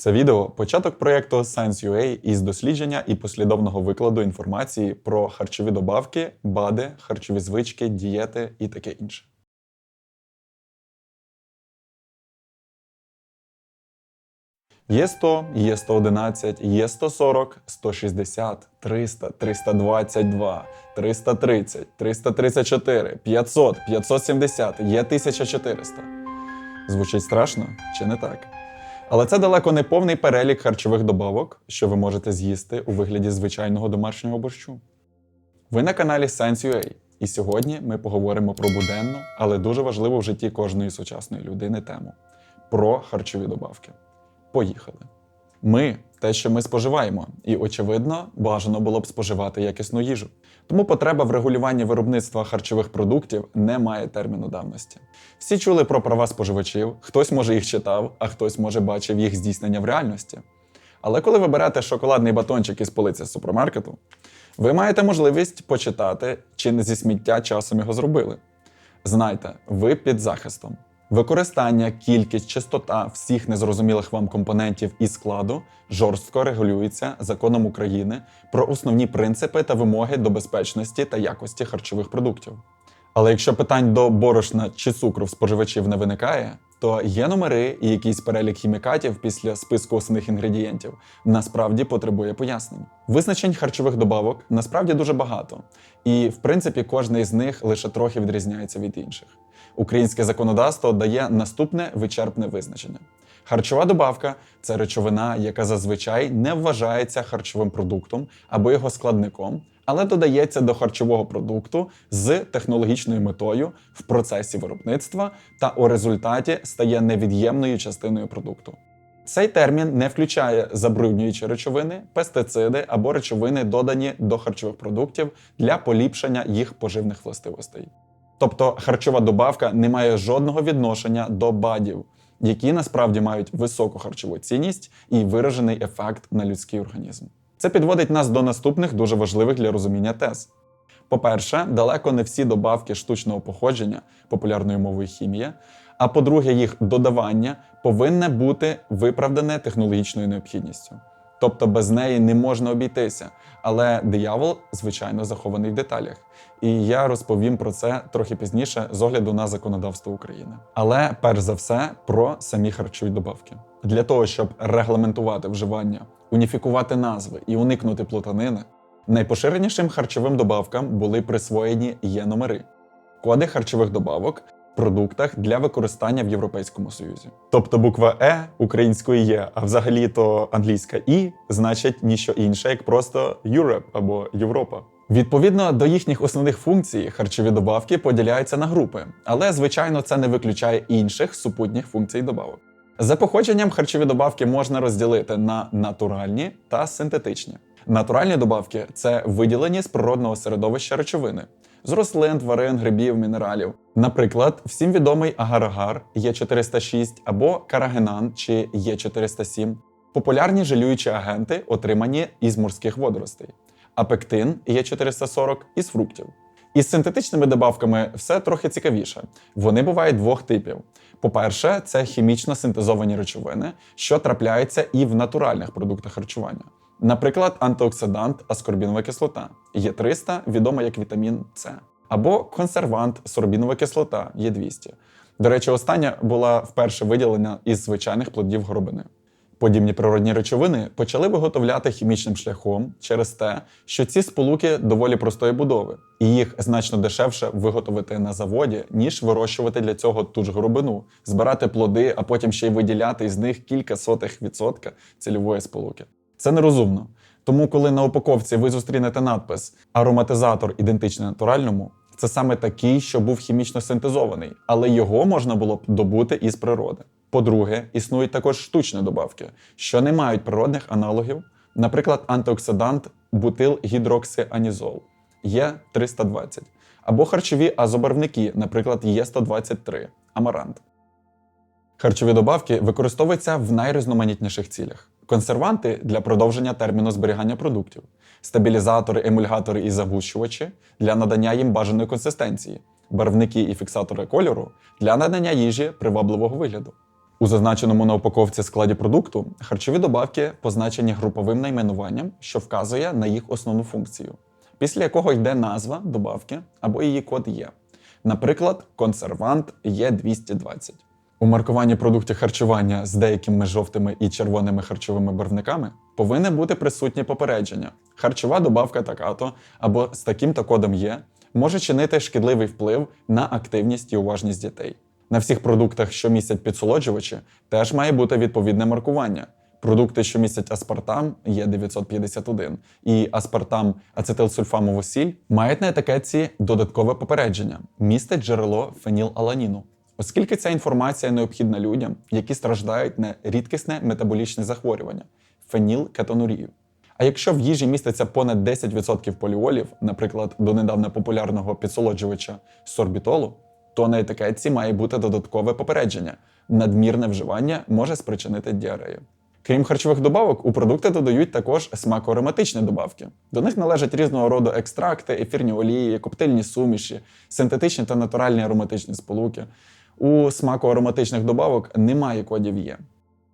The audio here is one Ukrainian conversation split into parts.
Це відео початок проєкту Science.ua із дослідження і послідовного викладу інформації про харчові добавки, БАДи, харчові звички, дієти і таке інше. Є 100, є 111, є 140, 160, 300, 322, 330, 334, 500, 570, є 1400. Звучить страшно чи не так? Але це далеко не повний перелік харчових добавок, що ви можете з'їсти у вигляді звичайного домашнього борщу. Ви на каналі Science.ua, і сьогодні ми поговоримо про буденну, але дуже важливу в житті кожної сучасної людини тему про харчові добавки. Поїхали. Ми те, що ми споживаємо, і, очевидно, бажано було б споживати якісну їжу. Тому потреба в регулюванні виробництва харчових продуктів не має терміну давності. Всі чули про права споживачів, хтось може їх читав, а хтось може бачив їх здійснення в реальності. Але коли ви берете шоколадний батончик із полиці супермаркету, ви маєте можливість почитати, чи не зі сміття часом його зробили. Знайте, ви під захистом. Використання, кількість, частота всіх незрозумілих вам компонентів і складу жорстко регулюється законом України про основні принципи та вимоги до безпечності та якості харчових продуктів. Але якщо питань до борошна чи цукру в споживачів не виникає, то є номери і якийсь перелік хімікатів після списку основних інгредієнтів насправді потребує пояснень. Визначень харчових добавок насправді дуже багато, і в принципі кожне із них лише трохи відрізняється від інших. Українське законодавство дає наступне вичерпне визначення. Харчова добавка це речовина, яка зазвичай не вважається харчовим продуктом або його складником, але додається до харчового продукту з технологічною метою в процесі виробництва та у результаті стає невід'ємною частиною продукту. Цей термін не включає забруднюючі речовини, пестициди або речовини, додані до харчових продуктів для поліпшення їх поживних властивостей. Тобто харчова добавка не має жодного відношення до БАДів, які насправді мають високу харчову цінність і виражений ефект на людський організм. Це підводить нас до наступних дуже важливих для розуміння тез. По-перше, далеко не всі добавки штучного походження, популярною мовою хімія. А по-друге, їх додавання повинне бути виправдане технологічною необхідністю. Тобто без неї не можна обійтися. Але диявол, звичайно, захований в деталях. І я розповім про це трохи пізніше з огляду на законодавство України. Але перш за все про самі харчові добавки. Для того, щоб регламентувати вживання, уніфікувати назви і уникнути плутанини, найпоширенішим харчовим добавкам були присвоєні є номери. Коди харчових добавок продуктах для використання в Європейському Союзі. Тобто буква Е українською є, а взагалі то англійська І значить ніщо інше, як просто Europe або Європа. Відповідно до їхніх основних функцій, харчові добавки поділяються на групи, але звичайно це не виключає інших супутніх функцій добавок. За походженням харчові добавки можна розділити на натуральні та синтетичні. Натуральні добавки це виділені з природного середовища речовини, з рослин, тварин, грибів, мінералів. Наприклад, всім відомий агар-агар Є406 або карагенан чи Є407 популярні жалюючі агенти, отримані із морських водоростей, а пектин Є440 із фруктів. Із синтетичними добавками все трохи цікавіше. Вони бувають двох типів. По-перше, це хімічно синтезовані речовини, що трапляються і в натуральних продуктах харчування. Наприклад, антиоксидант аскорбінова кислота Є300, відома як вітамін С, або консервант сорбінова кислота Є200. До речі, остання була вперше виділена із звичайних плодів горобини. Подібні природні речовини почали виготовляти хімічним шляхом через те, що ці сполуки доволі простої будови, і їх значно дешевше виготовити на заводі, ніж вирощувати для цього ту ж горобину, збирати плоди, а потім ще й виділяти із них кілька сотих відсотка цільової сполуки. Це нерозумно. Тому, коли на упаковці ви зустрінете надпис ароматизатор ідентичний натуральному, це саме такий, що був хімічно синтезований, але його можна було б добути із природи. По-друге, існують також штучні добавки, що не мають природних аналогів, наприклад, антиоксидант бутилгідроксианізол Є320, або харчові азобарвники, наприклад, Є123 амарант. Харчові добавки використовуються в найрізноманітніших цілях. Консерванти для продовження терміну зберігання продуктів, стабілізатори, емульгатори і загущувачі для надання їм бажаної консистенції, барвники і фіксатори кольору для надання їжі привабливого вигляду. У зазначеному на упаковці складі продукту харчові добавки позначені груповим найменуванням, що вказує на їх основну функцію, після якого йде назва добавки або її код Є. Наприклад, консервант Є220. У маркуванні продуктів харчування з деякими жовтими і червоними харчовими барвниками повинне бути присутнє попередження. Харчова добавка така-то або з таким-то кодом є, може чинити шкідливий вплив на активність і уважність дітей. На всіх продуктах, що містять підсолоджувачі, теж має бути відповідне маркування. Продукти, що містять аспартам, є 951, і аспартам ацетилсульфамову сіль мають на етикетці додаткове попередження містить джерело фенілаланіну. Оскільки ця інформація необхідна людям, які страждають на рідкісне метаболічне захворювання фенілкетонурію. А якщо в їжі міститься понад 10% поліолів, наприклад, донедавна популярного підсолоджувача сорбітолу, то на етикетці має бути додаткове попередження. Надмірне вживання може спричинити діарею. Крім харчових добавок, у продукти додають також смакоароматичні добавки. До них належать різного роду екстракти, ефірні олії, коктейльні суміші, синтетичні та натуральні ароматичні сполуки. У смакоароматичних добавок немає кодів Є.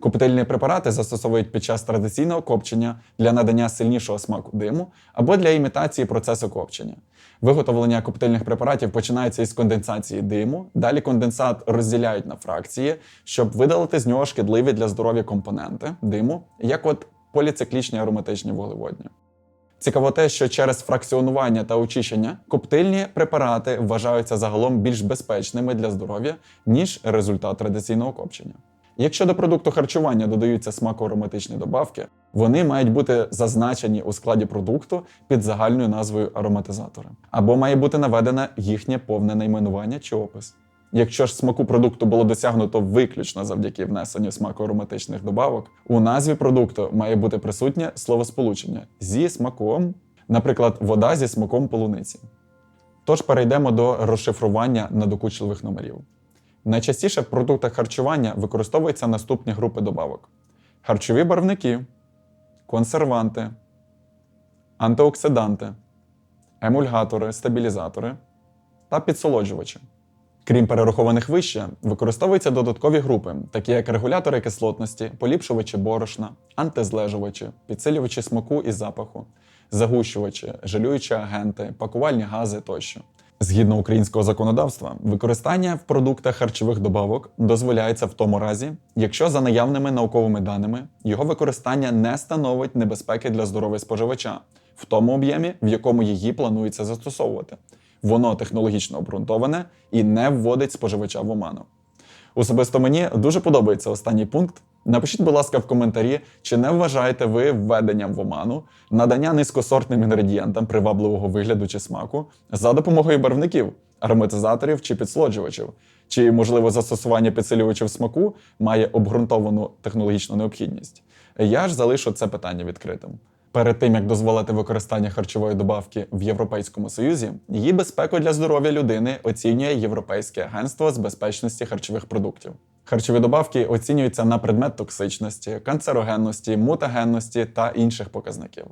Коктейльні препарати застосовують під час традиційного копчення для надання сильнішого смаку диму або для імітації процесу копчення. Виготовлення коктейльних препаратів починається із конденсації диму. Далі конденсат розділяють на фракції, щоб видалити з нього шкідливі для здоров'я компоненти диму, як от поліциклічні ароматичні вуглеводні. Цікаво те, що через фракціонування та очищення коптильні препарати вважаються загалом більш безпечними для здоров'я, ніж результат традиційного копчення. Якщо до продукту харчування додаються смакоароматичні добавки, вони мають бути зазначені у складі продукту під загальною назвою ароматизатори, або має бути наведене їхнє повне найменування чи опис. Якщо ж смаку продукту було досягнуто виключно завдяки внесенню смакоароматичних добавок, у назві продукту має бути присутнє словосполучення зі смаком, наприклад, вода зі смаком полуниці. Тож перейдемо до розшифрування надокучливих номерів. Найчастіше в продуктах харчування використовуються наступні групи добавок: харчові барвники, консерванти, антиоксиданти, емульгатори, стабілізатори та підсолоджувачі. Крім перерахованих вище, використовуються додаткові групи, такі як регулятори кислотності, поліпшувачі борошна, антизлежувачі, підсилювачі смаку і запаху, загущувачі, жалюючі агенти, пакувальні гази тощо. Згідно українського законодавства, використання в продуктах харчових добавок дозволяється в тому разі, якщо за наявними науковими даними його використання не становить небезпеки для здоров'я споживача в тому об'ємі, в якому її планується застосовувати. Воно технологічно обґрунтоване і не вводить споживача в оману. Особисто мені дуже подобається останній пункт. Напишіть, будь ласка, в коментарі, чи не вважаєте ви введенням в оману надання низькосортним інгредієнтам привабливого вигляду чи смаку за допомогою барвників, ароматизаторів чи підсолоджувачів, чи, можливо, застосування підсилювачів смаку має обґрунтовану технологічну необхідність. Я ж залишу це питання відкритим. Перед тим як дозволити використання харчової добавки в Європейському Союзі, її безпеку для здоров'я людини оцінює Європейське агентство з безпечності харчових продуктів. Харчові добавки оцінюються на предмет токсичності, канцерогенності, мутагенності та інших показників.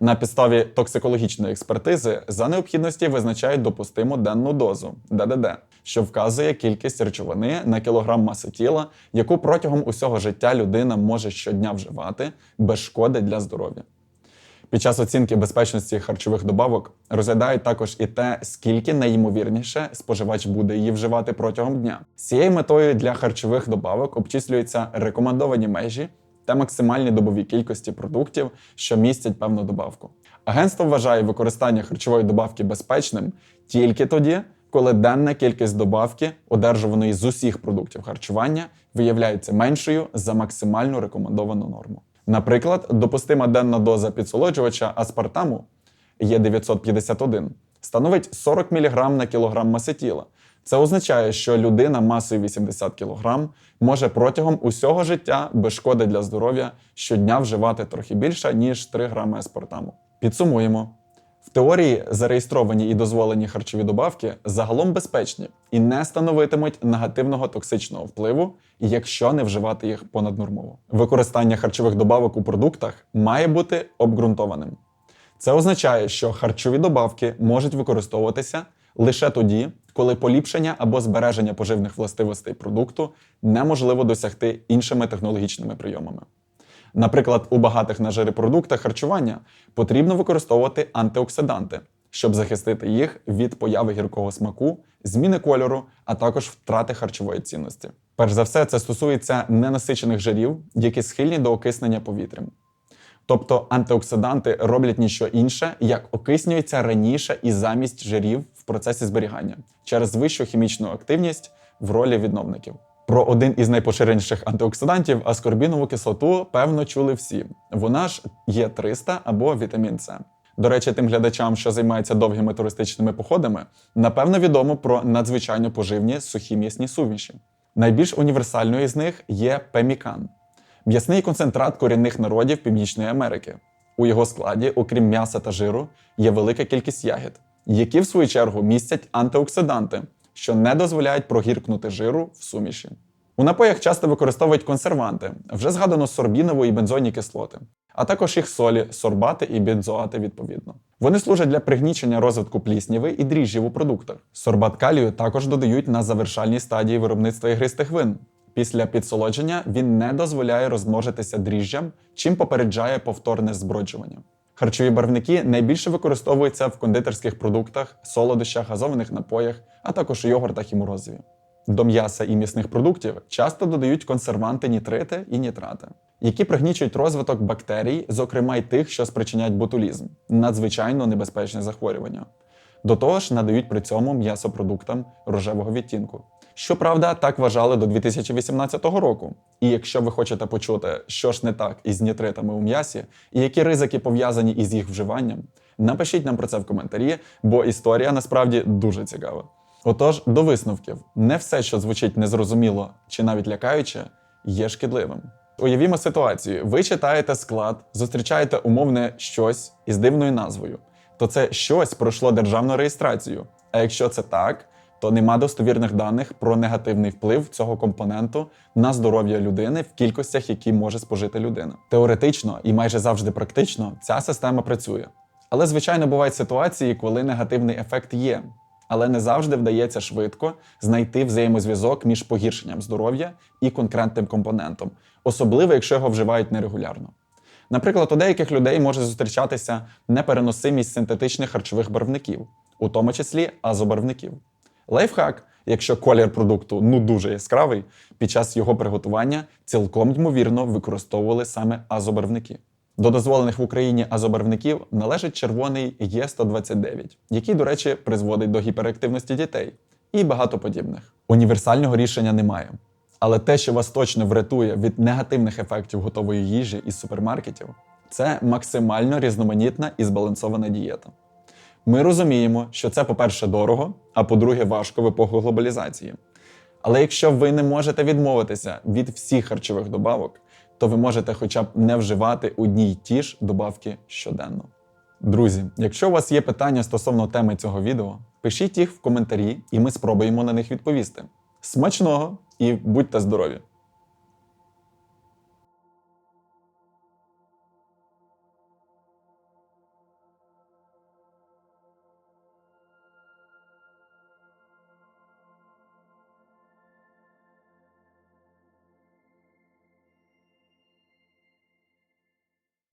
На підставі токсикологічної експертизи за необхідності визначають допустиму денну дозу ДДД, що вказує кількість речовини на кілограм маси тіла, яку протягом усього життя людина може щодня вживати без шкоди для здоров'я. Під час оцінки безпечності харчових добавок розглядають також і те, скільки найімовірніше споживач буде її вживати протягом дня. З цією метою для харчових добавок обчислюються рекомендовані межі та максимальні добові кількості продуктів, що містять певну добавку. Агентство вважає використання харчової добавки безпечним тільки тоді, коли денна кількість добавки, одержуваної з усіх продуктів харчування, виявляється меншою за максимальну рекомендовану норму. Наприклад, допустима денна доза підсолоджувача аспартаму є 951 становить 40 мг на кілограм маси тіла. Це означає, що людина масою 80 кг може протягом усього життя без шкоди для здоров'я щодня вживати трохи більше, ніж 3 грами аспартаму. Підсумуємо. Теорії зареєстровані і дозволені харчові добавки загалом безпечні і не становитимуть негативного токсичного впливу, якщо не вживати їх понаднормово. Використання харчових добавок у продуктах має бути обґрунтованим. Це означає, що харчові добавки можуть використовуватися лише тоді, коли поліпшення або збереження поживних властивостей продукту неможливо досягти іншими технологічними прийомами. Наприклад, у багатих на жири продуктах харчування потрібно використовувати антиоксиданти, щоб захистити їх від появи гіркого смаку, зміни кольору, а також втрати харчової цінності. Перш за все, це стосується ненасичених жирів, які схильні до окиснення повітрям. Тобто антиоксиданти роблять ніщо інше, як окиснюються раніше і замість жирів в процесі зберігання через вищу хімічну активність в ролі відновників. Про один із найпоширеніших антиоксидантів аскорбінову кислоту, певно, чули всі. Вона ж є 300 або вітамін С. До речі, тим глядачам, що займаються довгими туристичними походами, напевно відомо про надзвичайно поживні сухі м'ясні суміші. Найбільш універсальною з них є пемікан м'ясний концентрат корінних народів Північної Америки. У його складі, окрім м'яса та жиру, є велика кількість ягід, які в свою чергу містять антиоксиданти, що не дозволяють прогіркнути жиру в суміші. У напоях часто використовують консерванти, вже згадано сорбінову і бензойні кислоти, а також їх солі, сорбати і бензоати відповідно. Вони служать для пригнічення розвитку плісняви і дріжджів у продуктах. Сорбат калію також додають на завершальній стадії виробництва ігристих вин. Після підсолодження він не дозволяє розмножитися дріжджам, чим попереджає повторне зброджування. Харчові барвники найбільше використовуються в кондитерських продуктах, солодощах, газованих напоях, а також у йогуртах і морозиві. До м'яса і м'ясних продуктів часто додають консерванти нітрити і нітрати, які пригнічують розвиток бактерій, зокрема й тих, що спричиняють ботулізм, надзвичайно небезпечне захворювання. До того ж, надають при цьому м'ясопродуктам рожевого відтінку. Щоправда, так вважали до 2018 року. І якщо ви хочете почути, що ж не так із нітритами у м'ясі, і які ризики пов'язані із їх вживанням, напишіть нам про це в коментарі, бо історія насправді дуже цікава. Отож, до висновків, не все, що звучить незрозуміло чи навіть лякаюче, є шкідливим. Уявімо ситуацію: ви читаєте склад, зустрічаєте умовне щось із дивною назвою, то це щось пройшло державну реєстрацію. А якщо це так, то нема достовірних даних про негативний вплив цього компоненту на здоров'я людини в кількостях, які може спожити людина. Теоретично і майже завжди практично ця система працює. Але, звичайно, бувають ситуації, коли негативний ефект є, але не завжди вдається швидко знайти взаємозв'язок між погіршенням здоров'я і конкретним компонентом, особливо якщо його вживають нерегулярно. Наприклад, у деяких людей може зустрічатися непереносимість синтетичних харчових барвників, у тому числі азобарвників. Лайфхак, якщо колір продукту ну дуже яскравий, під час його приготування цілком ймовірно використовували саме азобарвники. До дозволених в Україні азобарвників належить червоний Є129, який, до речі, призводить до гіперактивності дітей і багато подібних. Універсального рішення немає. Але те, що вас точно врятує від негативних ефектів готової їжі із супермаркетів, це максимально різноманітна і збалансована дієта. Ми розуміємо, що це, по-перше, дорого, а по-друге, важко в епоху глобалізації. Але якщо ви не можете відмовитися від всіх харчових добавок, то ви можете хоча б не вживати одні й ті ж добавки щоденно. Друзі, якщо у вас є питання стосовно теми цього відео, пишіть їх в коментарі, і ми спробуємо на них відповісти. Смачного і будьте здорові!